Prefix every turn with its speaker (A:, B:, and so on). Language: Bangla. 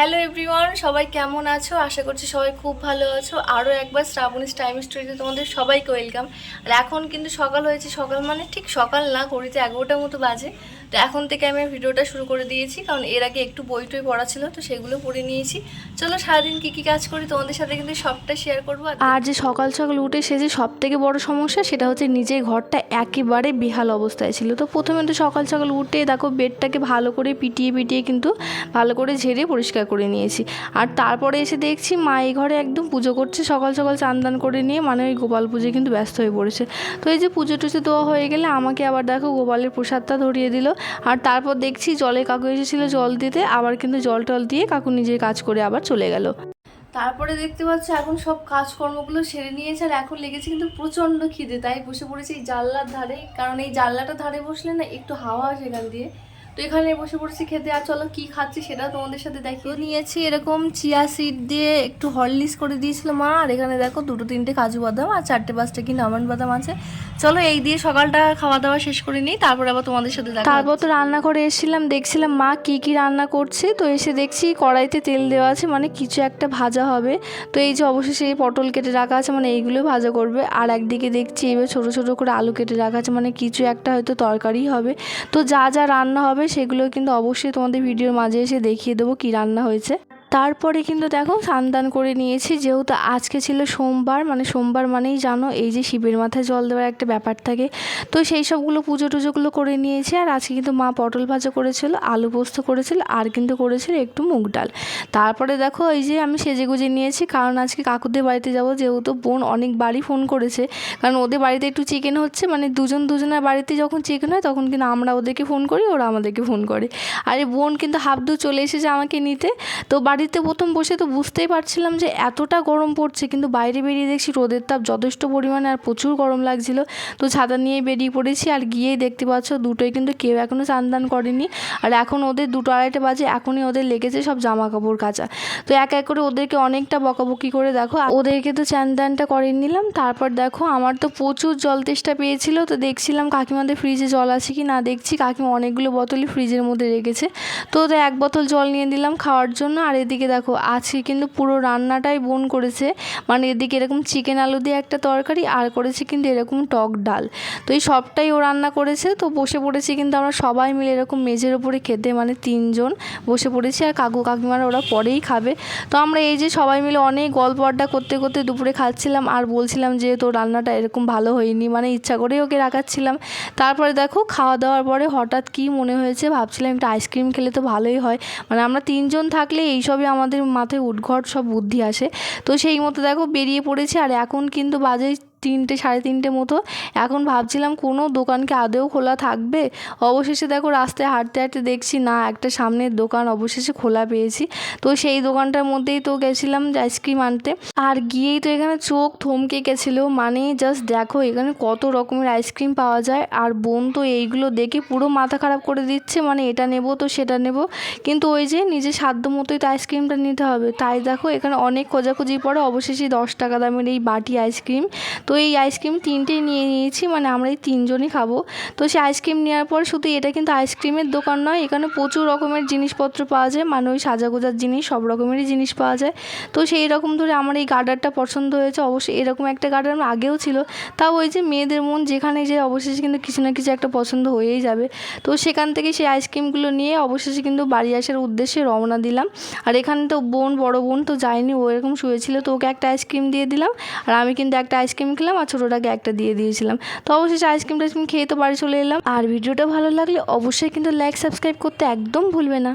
A: হ্যালো এভরিওয়ান সবাই কেমন আছো? আশা করছি সবাই খুব ভালো আছো। আরও একবার শ্রাবণীস টাইম স্টোরিতে তোমাদের সবাইকে ওয়েলকাম আর এখন কিন্তু সকাল হয়েছে, সকাল মানে ঠিক সকাল না, ঘড়িতে এগারোটার মতো বাজে। তো এখন থেকে আমি ভিডিওটা শুরু করে দিয়েছি, কারণ এর আগে একটু বই টই পড়া ছিল, তো সেগুলো পড়ে নিয়েছি। চলো সারাদিন কী কী কাজ করি, তোমাদের সাথে কিন্তু সবটা শেয়ার করব। আর যে সকাল সকাল উঠে সে যে সব থেকে বড় সমস্যা, সেটা হচ্ছে নিজের ঘরটা একেবারে বেহাল অবস্থায় ছিল। তো প্রথমে তো সকাল সকাল উঠে দেখো, বেডটাকে ভালো করে পিটিয়ে পিটিয়ে কিন্তু ভালো করে ঝেড়ে পরিষ্কার করে নিয়েছি। আর তারপরে এসে দেখছি মা এই ঘরে একদম পুজো করছে, সকাল সকাল চানদান করে নিয়ে মানে ওই গোপাল পুজোয় কিন্তু ব্যস্ত হয়ে পড়েছে। তো এই যে পুজো টুজো দেওয়া হয়ে গেলে আমাকে আবার দেখো গোপালের প্রসাদটা ধরিয়ে দিল। আর তারপর দেখছি জলে কাকু এসেছিল জল দিতে, আবার কিন্তু জল টল দিয়ে কাকু নিজের কাজ করে আবার চলে গেল। তারপরে দেখতে পাচ্ছি এখন সব কাজকর্মগুলো সেরে নিয়েছে, আর এখন লেগেছে কিন্তু প্রচণ্ড খিদে, তাই বসে পড়েছি এই জানলার ধারে। কারণ এই জানলাটা ধারে বসলে না একটু হাওয়া আসে এখান দিয়ে। তো এখানে বসে পড়ছি খেতে। আর চলো কি খাচ্ছি সেটা তোমাদের সাথে দেখিয়ে নিয়েছি এরকম চিয়া সিড দিয়ে একটু হরলিক্স করে দিয়েছিল মা। আর এখানে দেখো দুটো তিনটে কাজু বাদাম আর চারটে পাঁচটা কি নামান বাদাম আছে। চলো এই দিয়ে সকালটা খাওয়া দাওয়া শেষ করে নিই তারপরে আবার তোমাদের সাথে দেখা তারপর তো রান্না করে এসেছিলাম দেখছিলাম মা কি কি রান্না করছে। তো এসে দেখছি কড়াইতে তেল দেওয়া আছে মানে কিছু একটা ভাজা হবে। তো এই যে অবশেষে এই পটল কেটে রাখা আছে মানে এইগুলো ভাজা করবে। আর একদিকে দেখছি এবার ছোটো ছোটো করে আলু কেটে রাখা আছে মানে কিছু একটা হয়তো তরকারি হবে। তো যা যা রান্না হবে সেগুলো কিন্তু অবশ্যই তোমাদের ভিডিওর মাঝে এসে দেখিয়ে দেবো কী রান্না হয়েছে। তারপরে কিন্তু দেখো স্নান করে নিয়েছি। যেহেতু আজকে ছিল সোমবার মানে সোমবার মানেই জানো এই যে শিবের মাথায় জল দেওয়ার একটা ব্যাপার থাকে। তো সেই সবগুলো পুজো টুজোগুলো করে নিয়েছি আর আজকে কিন্তু মা পটল ভাজা করেছিল, আলু পোস্ত করেছিল, আর কিন্তু করেছিল একটু মুগ ডাল। তারপরে দেখো এই যে আমি সেজে গুজে নিয়েছি, কারণ আজকে কাকুদের বাড়িতে যাব যেহেতু বোন অনেক বাড়ি ফোন করেছে। কারণ ওদের বাড়িতে একটু চিকেন হচ্ছে মানে দুজন দুজনের বাড়িতে যখন চিকেন হয় তখন কিন্তু আমরা ওদেরকে ফোন করি, ওরা আমাদেরকে ফোন করে। আর বোন কিন্তু হাফ দু চলে এসেছে আমাকে নিতে। তো বাড়িতে প্রথম বসে তো বুঝতেই পারছিলাম যে এতটা গরম পড়ছে, কিন্তু বাইরে বেরিয়ে দেখছি রোদের তাপ যথেষ্ট পরিমাণে আর প্রচুর গরম লাগছিল। তো ছাতা নিয়ে বেরিয়ে পড়েছি আর গিয়েই দেখতে পাচ্ছ দুটোই কিন্তু কেউ এখনও চান দান করেনি। আর এখন ওদের দুটো আড়াইটা বাজে, এখনই ওদের লেগেছে সব জামা কাপড় কাচা। তো এক এক করে ওদেরকে অনেকটা বকাবকি করে দেখো। ওদেরকে তো চান দানটা করে নিলাম, তারপর দেখো আমার তো প্রচুর জল তেষ্টা পেয়েছিল। তো দেখছিলাম কাকিমাদের ফ্রিজে জল আছে কি না দেখছি, কাকিমা অনেকগুলো বোতলই ফ্রিজের মধ্যে রেখেছে। তো ওদের এক বোতল জল নিয়ে দিলাম খাওয়ার জন্য, আর এদিকে দেখো আজকে কিন্তু পুরো রান্নাটাই বোন করেছে। মানে এদিকে এরকম চিকেন আলু দিয়ে একটা তরকারি, আর করেছে কিন্তু এরকম টক ডাল। তো এই সবটাই ও রান্না করেছে, তো বসে পড়েছি কিন্তু আমরা সবাই মিলে এরকম মেঝের ওপরে খেতে মানে তিনজন বসে পড়েছি, আর কাকু কাকিমারা ওরা পরেই খাবে। তো আমরা এই যে সবাই মিলে অনেক গল্প আড্ডা করতে করতে দুপুরে খাচ্ছিলাম, আর বলছিলাম যে তোর রান্নাটা এরকম ভালো হয়নি মানে ইচ্ছা করেই ওকে রাখাচ্ছিলাম। তারপরে দেখো খাওয়া দাওয়ার পরে হঠাৎ কি মনে হয়েছে, ভাবছিলাম একটা আইসক্রিম খেলে তো ভালোই হয়। মানে আমরা তিনজন থাকলে এইসবই আমাদের মাথায় উদ্ঘট সব বুদ্ধি আসে। তো সেই মতো দেখো বেরিয়ে পড়েছে আর এখন কিন্তু বাজে তিনটে, সাড়ে তিনটে মতো। এখন ভাবছিলাম কোনো দোকানকে আদেও খোলা থাকবে? অবশেষে দেখো রাস্তায় হাঁটতে হাঁটতে দেখছি, না, একটা সামনের দোকান অবশেষে খোলা পেয়েছি। তো সেই দোকানটার মধ্যেই তো গেছিলাম আইসক্রিম আনতে। আর গিয়েই তো এখানে চোখ থমকে গেছিল। মানে জাস্ট দেখো এখানে কত রকমের আইসক্রিম পাওয়া যায়। আর বোন তো এইগুলো দেখে পুরো মাথা খারাপ করে দিচ্ছে। মানে এটা নেব তো সেটা নেব। কিন্তু ওই যে নিজের সাধ্য মতোই তো আইসক্রিমটা নিতে হবে। তাই দেখো এখানে অনেক খোঁজাখুঁজি পরে অবশেষে দশ টাকা দামের এই বাটি আইসক্রিম। তো এই আইসক্রিম তিনটেই নিয়ে নিয়েছি মানে আমরা এই তিনজনই খাব। তো সেই আইসক্রিম নেওয়ার পর শুধু এটা কিন্তু আইসক্রিমের দোকান নয়, এখানে প্রচুর রকমের জিনিসপত্র পাওয়া যায় মানে ওই সাজাগোজার জিনিস, সব রকমেরই জিনিস পাওয়া যায়। তো সেই রকম ধরে আমার এই গার্ডারটা পছন্দ হয়েছে, অবশ্যই এরকম একটা গার্ডার আমার আগেও ছিল। তাও ওই যে মেয়েদের মন যেখানে যে অবশেষে কিন্তু কিছু না কিছু একটা পছন্দ হয়েই যাবে। তো সেখান থেকে সেই আইসক্রিমগুলো নিয়ে অবশেষে কিন্তু বাড়ি আসার উদ্দেশ্যে রওনা দিলাম। আর এখানে তো বোন, বড় বোন তো যায়নি, ও এরকম শুয়েছিল, তো ওকে একটা আইসক্রিম দিয়ে দিলাম। আর আমি কিন্তু একটা আইসক্রিম খেলাম আর ছোটোটাকে একটা দিয়ে দিয়েছিলাম। তো অবশেষে আইসক্রিম টাইসক্রিম খেয়ে তো বাড়ি চলে এলাম। আর ভিডিওটা ভালো লাগলে অবশ্যই কিন্তু লাইক সাবস্ক্রাইব করতে একদম ভুলবে না।